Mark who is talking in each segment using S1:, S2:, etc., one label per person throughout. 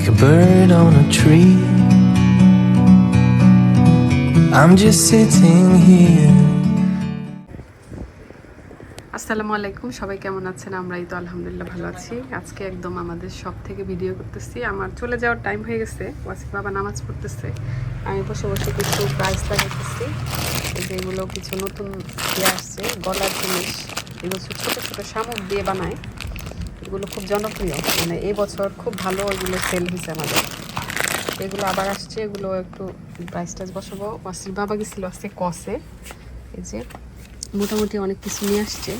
S1: like a bird on a tree. I'm just sitting here.
S2: আসসালামু আলাইকুম, সবাই কেমন আছেন? আমরাই তো আলহামদুলিল্লাহ ভালো আছি। আজকে একদম আমাদের সব থেকে ভিডিও করতেছি। আমার চলে যাওয়ার টাইম হয়ে গেছে। ওয়াসিফ বাবা নামাজ পড়তেছে। আমি বসে বসে কিছু প্রাইস লাগাইতেছি এই যে কিছু নতুন ইয়ে আসছে, গলার জিনিস। এগুলো ছোটো ছোটো শামুক দিয়ে বানায়। এগুলো খুব জনপ্রিয়। মানে এই বছর খুব ভালো এগুলো সেল হয়েছে আমাদের। এগুলো আবার আসছে, এগুলো একটু প্রাইস টাইস বসাবো। ওয়াসিফ বাবা গেছিল আজকে কসে এই যে মোটামুটি অনেক কিছু নিয়ে আসছে।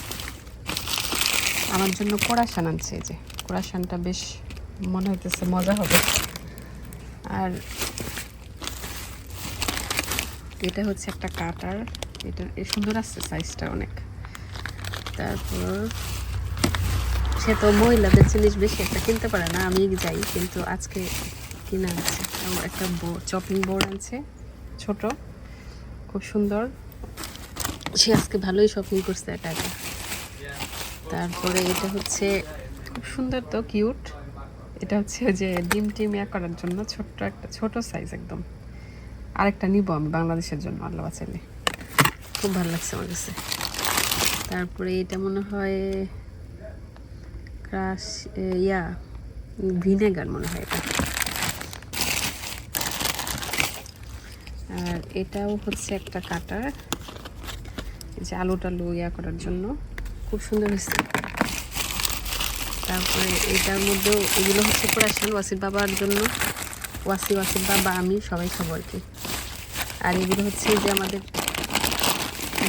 S2: আমার জন্য কোরাসান আনছে এই যে। কোরাসানটা বেশ মনে হইতেছে মজা হবে। আর এটা হচ্ছে একটা কাটার। এটা সুন্দর আসছে সাইজটা অনেক। তারপর সে তো মহিলাদের জিনিস বেশি একটা কিনতে পারে না, আমি যাই, কিন্তু আজকে কিনে আনছে একটা চপিং বোর্ড আনছে, ছোট, খুব সুন্দর। সে আজকে ভালোই শপিং করছে টাকা তারপরে এটা হচ্ছে খুব সুন্দর তো কিউট এটা হচ্ছে যে ডিম টিম ইয়া করার জন্য ছোট্ট একটা, ছোট সাইজ একদম। আরেকটা নিব আমি বাংলাদেশের জন্য, আল্লাহ বাঁচাইলে। খুব ভালো লাগছে আমার কাছে। তারপরে এটা মনে হয় ক্রাশ ইয়া, ভিনেগার মনে হয় এটা। আর এটাও হচ্ছে একটা কাটার। যে আলু টালু ইয়া করার জন্য। খুব সুন্দর হয়েছে। তারপরে এটার মধ্যেও এগুলো হচ্ছে কোরাশান ওয়াসির বাবার জন্য। ওয়াসি ওয়াসির বাবা, আমি সবাই খাব আর কি। আর এগুলো হচ্ছে যে আমাদের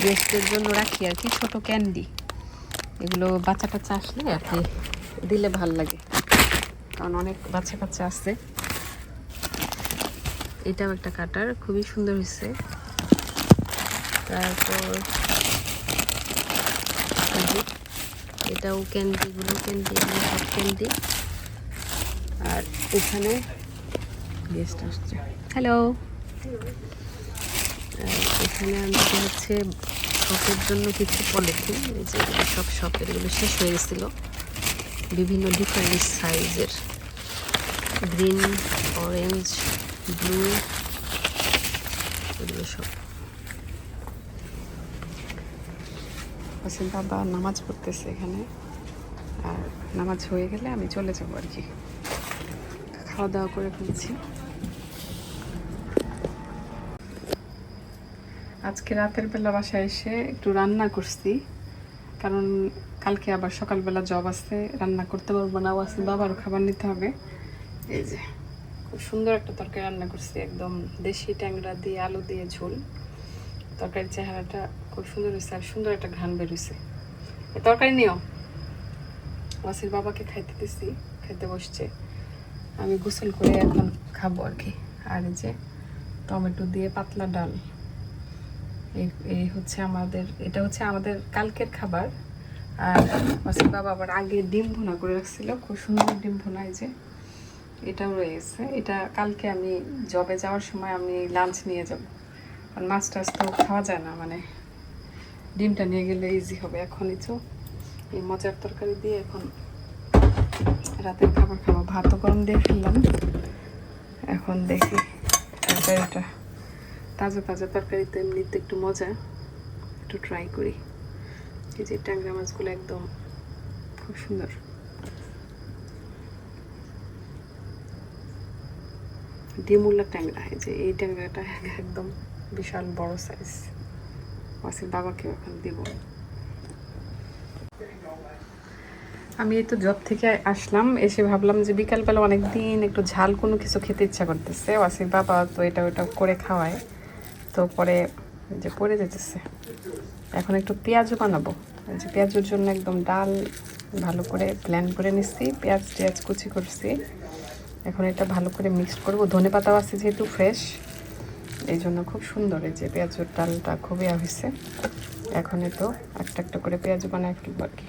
S2: গেস্টের জন্য রাখি আর কি, ছোট ক্যান্ডি। এগুলো বাচ্চা কাচ্চা আসলে আর কি দিলে ভালো লাগে। কারণ অনেক বাচ্চা কাচ্চা আছে। এটাও একটা কাটার, খুবই সুন্দর হয়েছে। তারপর এটাও ক্যান্ডি এগুলো ক্যান্ডি সব ক্যান্ডি। আর এখানে গেস্ট আসছে। হ্যালো। এখানে আনতে হচ্ছে শপের জন্য কিছু পলিথিন, এই যে সব শপের এগুলো শেষ হয়ে গেছিল। বিভিন্ন ডিফারেন্ট সাইজের গ্রিন অরেঞ্জ ব্লু এগুলো সব। বাবা নামাজ পড়তেছে এখানে। আর নামাজ হয়ে গেলে আমি চলে যাব আর কি। খাওয়া দাওয়া করে ফেলছি। আজকে রাতের বেলা বাসায় এসে একটু রান্না করছি। কারণ কালকে আবার সকালবেলা জব আছে, রান্না করতে পারব না আছে বাবারও খাবার নিতে হবে। এই যে, খুব সুন্দর একটা তরকারি রান্না করছি, একদম দেশি ট্যাংরা দিয়ে, আলু দিয়ে ঝোল। তরকারির চেহারাটা খুব সুন্দর হয়েছে আর সুন্দর একটা ঘ্রাণ বেরোছে তরকারি নিও। ওয়াসির বাবাকে খাইতে দিছি, খাইতে বসছে। আমি গোসল করে এখন খাব আর কি। আর যে, টমেটো দিয়ে পাতলা ডাল। এই হচ্ছে আমাদের, এটা হচ্ছে আমাদের কালকের খাবার। আর ওয়াসির বাবা আবার আগে ডিম ভুনা করে রাখছিল। খুব সুন্দর ডিম ভুনা এই যে, এটাও রয়েছে। এটা কালকে আমি জবে যাওয়ার সময় আমি লাঞ্চ নিয়ে যাব। কারণ মাছ টাছ তো খাওয়া যায় না মানে ডিমটা নিয়ে গেলে ইজি হবে এখনই তো। এই মজার তরকারি দিয়ে এখন রাতের খাবার খাব। ভাতও গরম দিয়ে ফেললাম। এখন দেখি তরকারিটা তাজা তাজা তরকারি তো এমনিতে একটু মজা। একটু ট্রাই করি। এই যে ট্যাংরা মাছগুলো একদম খুব সুন্দর। ডিমুল্লা ট্যাংরা, এই যে এই ট্যাংরাটা একদম বিশাল বড় সাইজ ওয়াসির বাবাকে এখন দিব আমি এই তো জব থেকে আসলাম, এসে ভাবলাম যে বিকালবেলা অনেক দিন একটু ঝাল কোনো কিছু খেতে ইচ্ছা করতেছে। ওয়াসির বাবা তো এটা ওটা করে খাওয়ায়। তো পরে যে পড়ে যেতেছে। এখন একটু পেঁয়াজও বানাবো। যে পেঁয়াজের জন্য একদম ডাল ভালো করে প্ল্যান করে নিচ্ছি। পেঁয়াজ টেয়াজ কুচি করছি। এখন এটা ভালো করে মিক্সড করব। ধনে পাতাও আছে যেহেতু ফ্রেশ এই জন্য খুব সুন্দর। এই যে পেঁয়াজের ডালটা খুবই হয়েছে। এখন তো একটা একটা করে পেঁয়াজ বানায় ফেলব আর কি।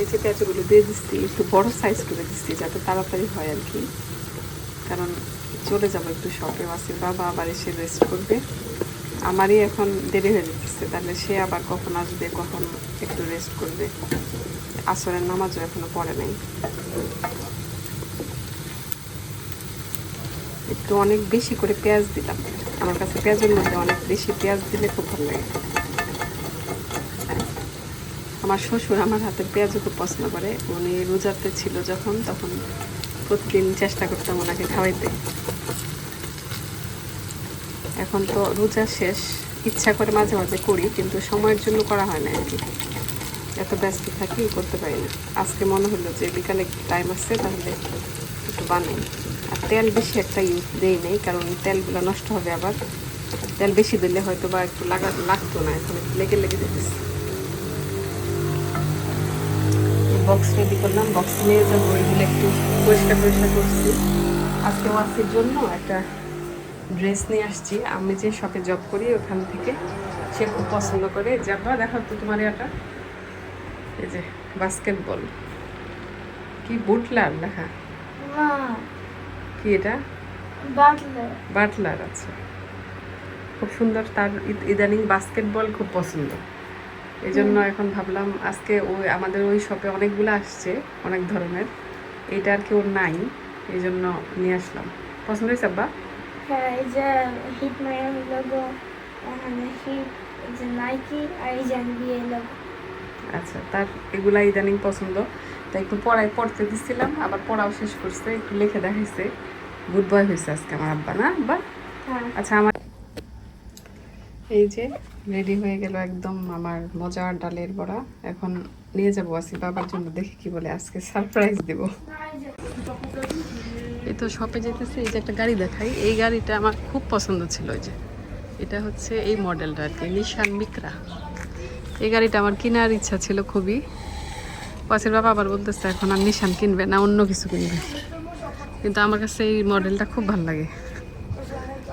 S2: এই যে পেঁয়াজগুলো দিয়ে দিচ্ছি, একটু বড় সাইজ করে দিচ্ছি, যাতে তাড়াতাড়ি হয় আর কি। কারণ চলে যাব একটু শপে আসি বাবা আবার এসে রেস্ট করবে। আমারই এখন দেরি হয়ে যেতেছে তাহলে সে আবার কখন আসবে, কখন একটু রেস্ট করবে? আসরের নামাজও এখনও পড়ে নাই। একটু অনেক বেশি করে পেঁয়াজ দিলাম। আমার কাছে পেঁয়াজের মধ্যে অনেক বেশি পেঁয়াজ দিলে খুব ভালো লাগে। আমার শ্বশুর আমার হাতে পেঁয়াজও খুব পছন্দ করে। উনি রোজাতে ছিল যখন, তখন প্রতিদিন চেষ্টা করতাম ওনাকে খাওয়াইতে। এখন তো রোজা শেষ, ইচ্ছা করে মাঝে মাঝে করি, কিন্তু সময়ের জন্য করা হয় না আর এত ব্যস্ত থাকি, করতে পারি না। আজকে মনে হলো যে বিকালে টাইম আসছে তাহলে একটু বানাই। আর তেল বেশি একটা ইউজ দেই নেই, কারণ তেলগুলো নষ্ট হবে আবার। তেল বেশি দিলে হয়তো বা একটু লাগা লাগতো না, এখন লেগে লেগে যেতেছে বক্স রেডি করলাম। বক্স নিয়ে যাব ওইগুলো একটু পরিষ্কার পরিষ্কার করছি। আজকে ওয়াসির জন্য একটা ড্রেস নিয়ে আসছি। আমি যে শপে জব করি ওখান থেকে সে খুব পছন্দ করে। যাবা দেখো তো তোমার এটা এই যে বাস্কেটবল কি বুটলার লেখা
S3: না
S2: কি এটা?
S3: বাটলে
S2: বাটলার আছে খুব সুন্দর তার ইদ- ইদানিং বাস্কেটবল খুব পছন্দ। এই জন্য এখন ভাবলাম আজকে ওই আমাদের ওই শপে অনেকগুলো আসছে অনেক ধরনের। এইটা আর কি ওর নাই এই জন্য নিয়ে আসলাম। পছন্দ হয়েছে আব্বা?
S3: হ্যাঁ এই যে হিট মায়ামি লোগো হিট এই যে নাইকি আর এই যে এনবিএ লোগো
S2: আচ্ছা তার এগুলা ইদানিং পছন্দ। তাই একটু পড়াই পড়তে দিছিলাম আবার পড়াও শেষ করছে একটু লিখে দেখাইছে। গুড বয় হয়েছে আজকে আমার আব্বা না আব্বা?
S3: হ্যাঁ।
S2: আচ্ছা আমার এই যে রেডি হয়ে গেল একদম আমার মজার ডালের বড়া। এখন নিয়ে যাব আসি বাবার জন্য, দেখি কি বলে আজকে সারপ্রাইজ দেব। এই তো শপে যেতেছে, এই যে একটা গাড়ি দেখাই। এই গাড়িটা আমার খুব পছন্দ ছিল ওই যে। এটা হচ্ছে এই মডেলটা আর কি নিশান মিক্রা এই গাড়িটা আমার কেনার ইচ্ছা ছিল খুবই। পাশের বাবা আবার বলতেছে, এখন আর নিশান কিনবে না, অন্য কিছু কিনবে। কিন্তু আমার কাছে এই মডেলটা খুব ভালো লাগে।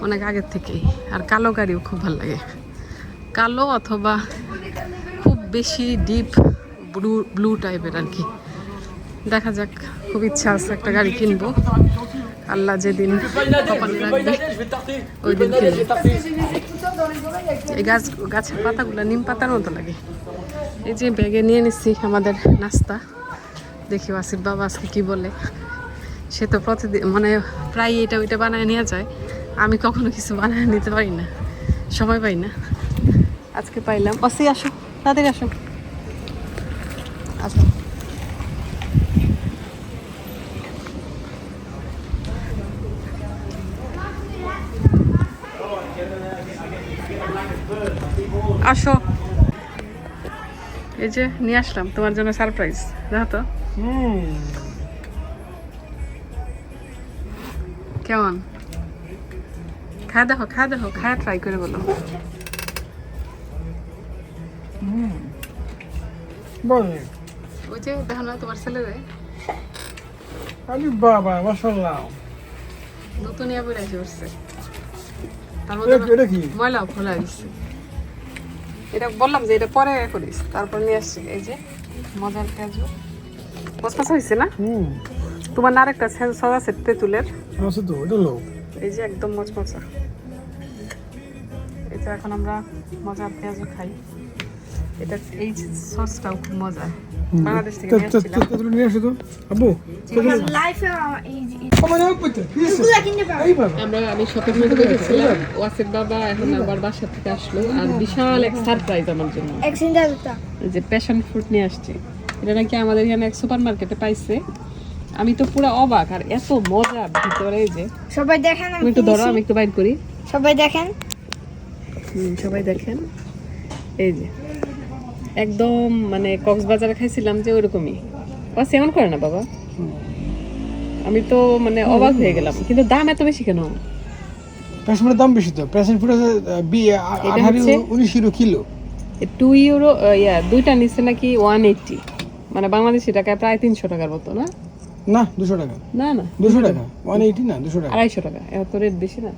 S2: অনেক আগের থেকেই। আর কালো গাড়িও খুব ভালো লাগে। কালো অথবা খুব বেশি ডিপ ব্লু ব্লু টাইপের আর কি। দেখা যাক, খুব ইচ্ছা আছে একটা গাড়ি কিনবো। আল্লাহ যেদিন ওই দিন এই গাছ, গাছের পাতাগুলো নিম পাতার মতো লাগে। এই যে ব্যাগে নিয়ে নিচ্ছি আমাদের নাস্তা। দেখি আসিফ বাবা আজকে কী বলে। সে তো প্রতিদিন মানে প্রায় এটা, ওইটা বানায় নিয়ে যায়। আমি কখনো কিছু বানায় নিতে পারি না। সময় পাই না। আজকে পাইলাম। অসি আসো। তাড়াতাড়ি আসো। আসো। আসো। এই যে, নিয়ে আসলাম। তোমার জন্য সারপ্রাইজ দেখো তো। কেমন? খা দেখো খা দেখো খা ট্রাই করে বলো। ওই যে দেখো না তোমার ছেলেরে?
S4: আরে বাবা মাশাআল্লাহ।
S2: নতুন ইয়া উঠছে ময়লাও খোলা দিচ্ছে এটা বললাম যে এটা পরে করিস। তারপর নিয়ে আসছি। এই যে মজার পেঁয়াজু হয়েছে না? তোমার না আরেকটা সেন্সর আছে তেঁতুলের। এই যে একদম মচমচা। এটা এখন আমরা মজার পেঁয়াজও খাই। এটা এই সসটাও খুব মজা। বাংলাদেশ থেকে নিয়ে আসছিলাম।
S4: নিয়ে আসো তো। আব্বু
S3: লাইফে
S4: আমার
S2: আমি শপিং মলে গেছিলাম। ওয়াসিফ বাবা এখন আবার বাসা থেকে আসলো। আর বিশাল এক সারপ্রাইজ আমার জন্য।
S3: এক সিন্ডার দুটা
S2: এই যে প্যাশন ফ্রুট নিয়ে আসছে। এটা নাকি আমাদের এখানে এক সুপার মার্কেটে পাইছে। আমি তো পুরো অবাক আর এত মজা ভিতরে এই যে।
S3: সবাই দেখেন
S2: আমি একটু ধরো আমি একটু বাইর করি।
S3: সবাই দেখেন।
S2: হুম, সবাই দেখেন। এই যে। একদম মানে কক্সবাজারে খাইছিলাম যে ওরকমই বাস এমন করে না বাবা? আমি তো মানে অবাক হয়ে গেলাম। কিন্তু দাম এত বেশি কেন?
S4: প্যাশনের দাম বেশি তো। প্যাশন আছে উনিশ ইউরো কিলো।
S2: টু ইউরো ইয়া দুইটা নিচ্ছে নাকি ওয়ান এইটটি মানে বাংলাদেশি টাকায় প্রায় তিনশো টাকার মতো না?
S4: না দুশো টাকা।
S2: না না
S4: দুশো টাকা। ওয়ান এইটি না দুশো টাকা।
S2: আড়াইশো টাকা। এত রেট বেশি না?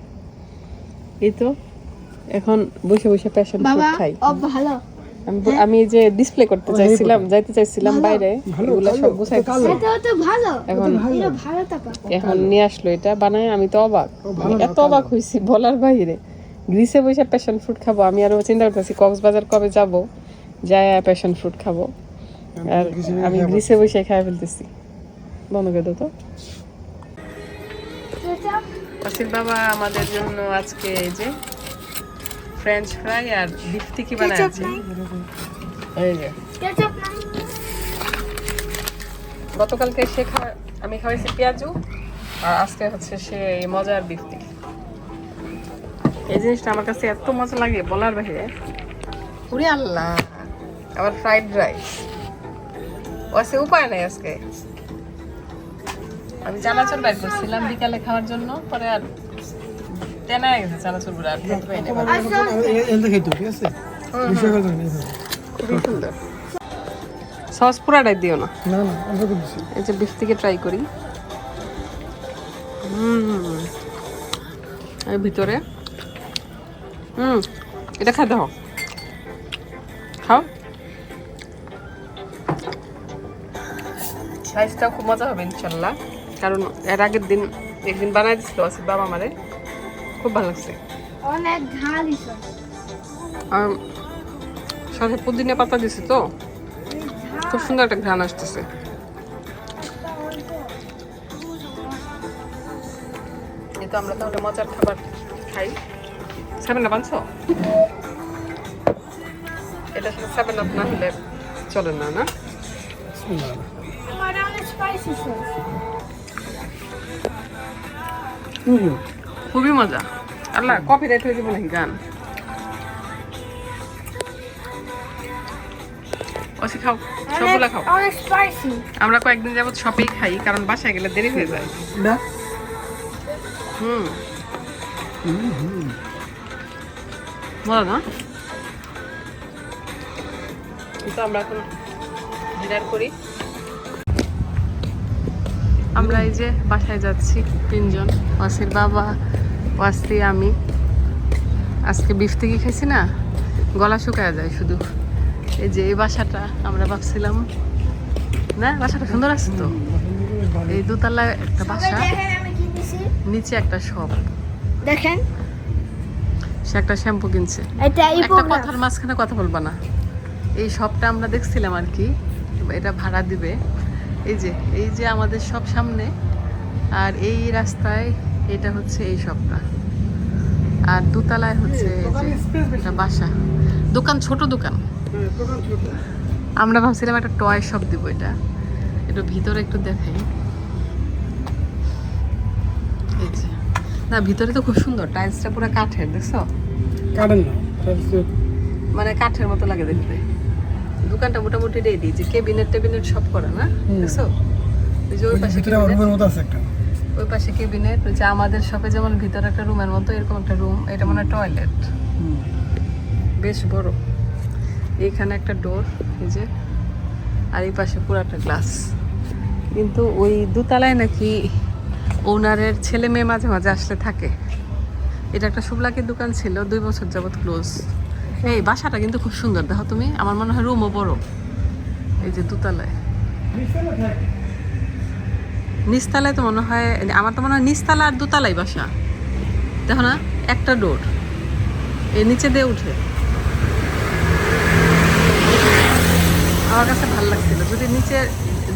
S2: এই তো এখন বসে বসে প্যাশন ফ্রুট খাই।
S3: ভালো।
S2: আমি এই যে ডিসপ্লে করতে চাইছিলাম যাইতে চাইছিলাম বাইরে এগুলো সব গুছাই
S4: কালো।
S3: এটা তো ভালো
S2: এখন
S3: এটা ভালো। টাকা
S2: এখন নিয়ে আসলো এটা বানায় আমি তো অবাক। এত অবাক হয়েছি বলার বাইরে। গ্রিসে বসে প্যাশন ফ্রুট খাব আমি আরও চিন্তা করতেছি কক্সবাজার কবে যাব যায় প্যাশন ফ্রুট খাব। আর আমি গ্রিসে বসে খাই ফেলতেছি। বন্ধ করে দাও তো।
S3: কেচাপ
S2: বাবা আমাদের জন্য আজকে এই যে ফ্রেঞ্চ ফ্রাই আর বিফ টিকি বানাচ্ছে এই যে। গতকালকে সে খাওয়া আমি খাওয়াইছি পেঁয়াজু আর আজকে হচ্ছে সে এই মজার বিফ টিকি এই জিনিসটা আমার কাছে এত মজা লাগে বলার বাহিরে উড়ি আল্লাহ। আবার ফ্রাইড রাইস ও আছে উপায় নাই আজকে। আমি চানাচুর বাইর করছিলাম বিকালে খাওয়ার জন্য পরে আর তেনা হয়ে গেছে চানাচুরগুলো আর খেতে পাইনি
S4: এলতে খেতো ঠিক আছে? বিষয় কথা নেই
S2: খুবই সুন্দর। সস পুরাটাই দিও না। এই যে বিফ থেকে ট্রাই করি। হুম ভিতরে। হুম এটা খাই দাও। খাও। রাইসটাও খুব মজা হবে ইনশাল্লাহ। কারণ এর আগের দিন একদিন বানাই দিছিল বাবা আমারে খুব ভালো লাগছে।
S3: অনেক ঝাল
S2: আর সাথে পুদিনা পাতা দিছে তো? খুব সুন্দর একটা ঘ্রাণ আসতেছে। তো আমরা তাহলে মজার খাবার খাই। সেভেন আপ আনছো? এটা সাথে সেভেন আপ না হলে চলে না না?
S4: হুম
S2: খুবই মজা। আল্লাহ কফি রাইট হয়ে যাবে নাকি গান? খাও সবগুলা খাও। আমরা কয়েকদিন যাবত শপেই খাই কারণ বাসায় গেলে দেরি হয়ে যায়।
S4: না।
S2: হুম। মজা না? কিন্তু আমরা এখন ডিনার করি। আমরা এই যে বাসায় যাচ্ছি তিনজন ওয়াসির বাবা ওয়াসি আমি আজকে বিফ থেকে খাইছি না গলা শুকায় যায় শুধু। এই যে এই বাসাটা আমরা ভাবছিলাম না বাসাটা সুন্দর আছে তো? এই দোতলা একটা বাসা নিচে একটা শপ
S3: দেখেন।
S2: সে একটা শ্যাম্পু কিনছে। একটা কথার মাঝখানে কথা বলবা না। এই শপটা আমরা দেখছিলাম আর কি এটা ভাড়া দিবে। এই যে এই যে আমাদের সব সামনে আর এই রাস্তায় এটা হচ্ছে এই সবটা। আর দোতলায় হচ্ছে একটা বাসা। দোকান ছোট দোকান। আমরা ভাবছিলাম একটা টয় শপ দিব এটা। একটু ভিতরে একটু দেখাই। এই যে। না ভিতরে তো খুব সুন্দর। টাইলসটা পুরো কাঠের দেখছ?
S4: না
S2: মানে কাঠের মতো লাগে দেখতে। দোকানটা মোটামুটি রেডি যে কেবিনেট টেবিনেট সব করা না। দেখছ? ওই যে ওই পাশে
S4: রুমের মতো আছে একটা।
S2: ওই পাশে কেবিনেট যে আমাদের শপে যেমন ভিতরে একটা রুমের মতো এরকম একটা রুম এটা মনে টয়লেট বেশ বড়। এইখানে একটা ডোর এই যে আর এই পাশে পুরাটা গ্লাস কিন্তু ওই দোতলায় নাকি ওনারের ছেলে মেয়ে মাঝে মাঝে আসলে থাকে। এটা একটা শুভলাকির দোকান ছিল দুই বছর যাবত ক্লোজ এই বাসাটা কিন্তু খুব সুন্দর। দেখো তুমি আমার মনে হয় রুমও বড়। এই যে দোতলায়। নিচতলায় তো মনে হয় আমার তো মনে হয় নিচতলা আর দোতলাই বাসা। দেখো না, একটা ডোর। এর নিচে দিয়ে উঠে। আমার কাছে ভালো লাগছিল। যদি নিচে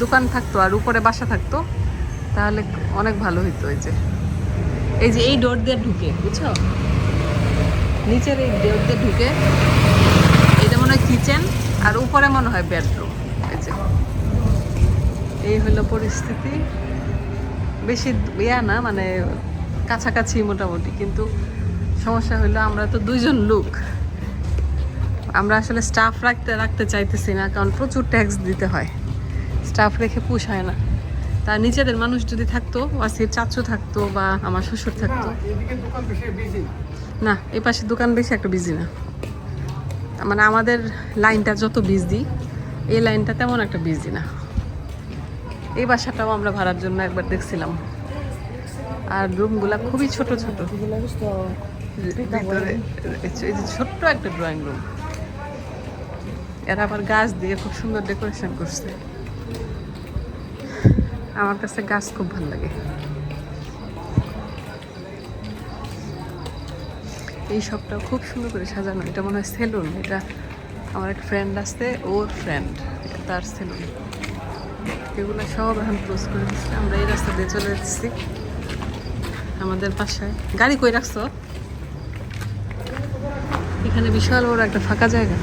S2: দোকান থাকতো আর উপরে বাসা থাকতো, তাহলে অনেক ভালো হইতো এই যে। এই যে এই ডোর দিয়ে ঢুকে, বুঝছ? নিচের এই ডোর দিয়ে ঢুকে এটা মনে হয় কিচেন আর উপরে মনে হয় বেডরুম, এই যে। এই হলো পরিস্থিতি। বেশি ইয়া না মানে কাছাকাছি মোটামুটি। কিন্তু সমস্যা হলো আমরা তো দুইজন লোক। আমরা আসলে স্টাফ রাখতে রাখতে চাইতেছি না কারণ প্রচুর ট্যাক্স দিতে হয়। স্টাফ রেখে পুষায় না। তার নিজেদের মানুষ যদি থাকতো ওয়াসির চাচু থাকতো বা আমার শ্বশুর থাকতো। না এই পাশে দোকান বেশি একটা বিজি না। মানে আমাদের লাইনটা যত বিজি এই লাইনটা তেমন একটা বিজি না। এই বাসাটাও আমরা ভাড়ার জন্য একবার দেখছিলাম। আর রুমগুলা খুবই ছোট ছোট। ছোট্ট একটা ড্রয়িং রুম এরা আবার গাছ দিয়ে খুব সুন্দর ডেকোরেশন করছে। আমার কাছে গাছ খুব ভালো লাগে। এই সবটা খুব সুন্দর করে সাজানো। এটা মনে হয় সেলুন এটা আমার এক ফ্রেন্ড আসছে ওর ফ্রেন্ড এটা তার সেলুন এগুলো সব এখন ক্লোজ করে দিচ্ছে আমরা এই রাস্তা দিয়ে চলে এসেছি আমাদের বাসায়। গাড়ি কই রাখছো? এখানে বিশাল বড় একটা ফাঁকা জায়গা।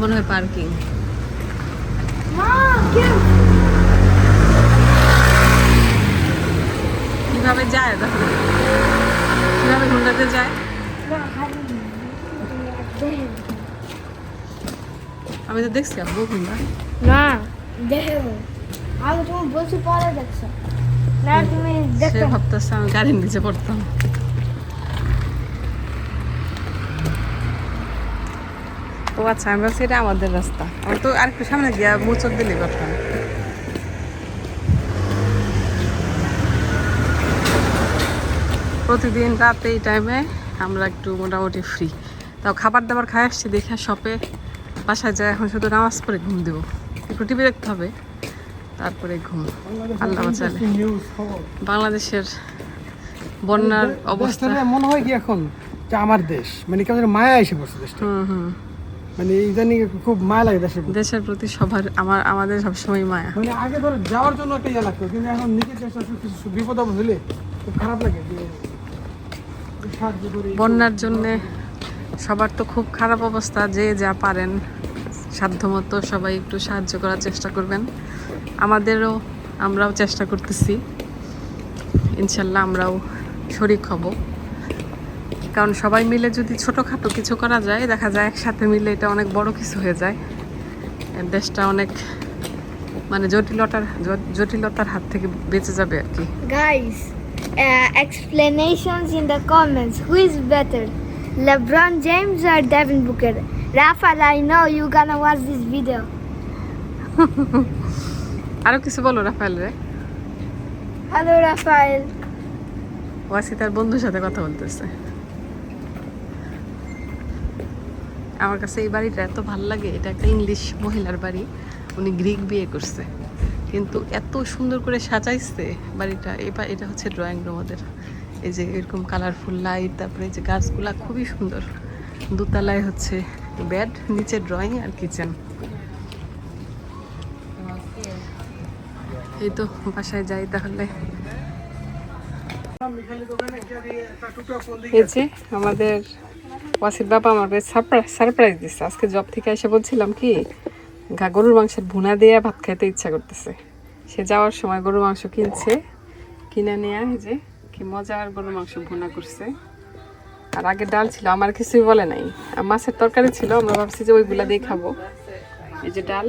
S2: মনে হয় পার্কিং। কীভাবে যায় দেখো? কীভাবে ঘুমটাতে যায়? আমি তো দেখছি আব্বু ঘুমটা
S3: না। দেখে।
S2: নিচে পড়তাম। ও আচ্ছা আমি আমাদের রাস্তা। আমি তো আরেকটু সামনে গিয়া মোচর দিলে পারতাম। প্রতিদিন রাতে এই টাইমে আমরা একটু মোটামুটি ফ্রি তাও খাবার দাবার খাই আসছি, দেখে শপে বাসায় যায়, এখন শুধু নামাজ পড়ে ঘুম দেবো। একটু টিভি দেখতে হবে। তারপরে ঘুম। আল্লাহ
S4: নিউজ
S2: বাংলাদেশের বন্যার অবস্থা।
S4: মনে হয় কি এখন যে আমার দেশ মানে কেমন মায়া এসে পড়ছে দেশটা? মানে ইদানিং খুব মায়া লাগে দেশের প্রতি।
S2: দেশের প্রতি সবার আমার আমাদের সবসময় মায়া।
S4: মানে আগে ধরো যাওয়ার জন্য একটা ইয়ে লাগতো কিন্তু এখন নিজের দেশটা কিছু বিপদ আপদ হলে খুব খারাপ লাগে
S2: বন্যার জন্যে সবার তো খুব খারাপ অবস্থা যে যা পারেন। সাধ্যমতো সবাই একটু সাহায্য করার চেষ্টা করবেন। আমাদেরও আমরাও চেষ্টা করতেছি। ইনশাল্লাহ আমরাও শরিক হব। কারণ সবাই মিলে যদি ছোটোখাটো কিছু করা যায় দেখা যায় একসাথে মিলে এটা অনেক বড় কিছু হয়ে যায়। দেশটা অনেক মানে জটিলতার জটিলতার হাত থেকে বেঁচে যাবে আর কি।
S3: Guys, uh, explanations in the comments. Who is better, LeBron James or Devin? Rafael, I know you gonna watch this video.
S2: আরও কিছু বলো রাফায়েল রে।
S3: Hello, Rafael.
S2: ওয়াসি তার বন্ধুর সাথে কথা বলতেছে। আমার কাছে এই বাড়িটা এত ভালো লাগে এটা একটা ইংলিশ মহিলার বাড়ি। উনি গ্রিক বিয়ে করছে। কিন্তু এত সুন্দর করে সাজাইছে বাড়িটা। এবার এটা হচ্ছে ড্রয়িং রুম ওদের। এই যে এরকম কালারফুল লাইট তারপরে এই যে গাছগুলা খুবই সুন্দর। দোতলায় হচ্ছে বেড, নিচে ড্রয়িং আর কিচেন। এই তো বাসায় যাই তাহলে। আমাদের ওয়াসির বাবা আমাকে সারপ্রাইজ দিচ্ছে আজকে জব থেকে এসে বলছিলাম কি গরুর মাংসের ভুনা দিয়ে ভাত খাইতে ইচ্ছা করতেছে। সে যাওয়ার সময় গরুর মাংস কিনছে, কিনে নিয়ে যে কি মজার গরুর মাংস ভুনা করছে। আর আগে ডাল ছিল, আমার কিছুই বলে নাই। মাছের তরকারি ছিল, আমরা ভাবছি যে ওইগুলা দিয়ে খাব। এই যে ডাল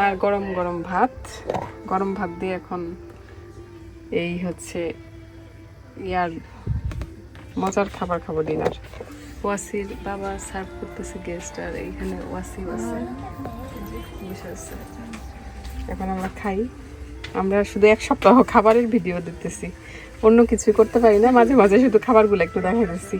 S2: আর গরম গরম ভাত। গরম ভাত দিয়ে এখন এই হচ্ছে ইয়ার মজার খাবার খাব ডিনার ওয়াসির বাবা সার্ভ করতেছে গেস্ট আর এইখানে ওয়াসি আছে। এখন আমরা খাই। আমরা শুধু এক সপ্তাহ খাবারের ভিডিও দেখতেছি। অন্য কিছুই করতে পারি না। মাঝে মাঝে শুধু খাবারগুলো একটু দেখা দিচ্ছি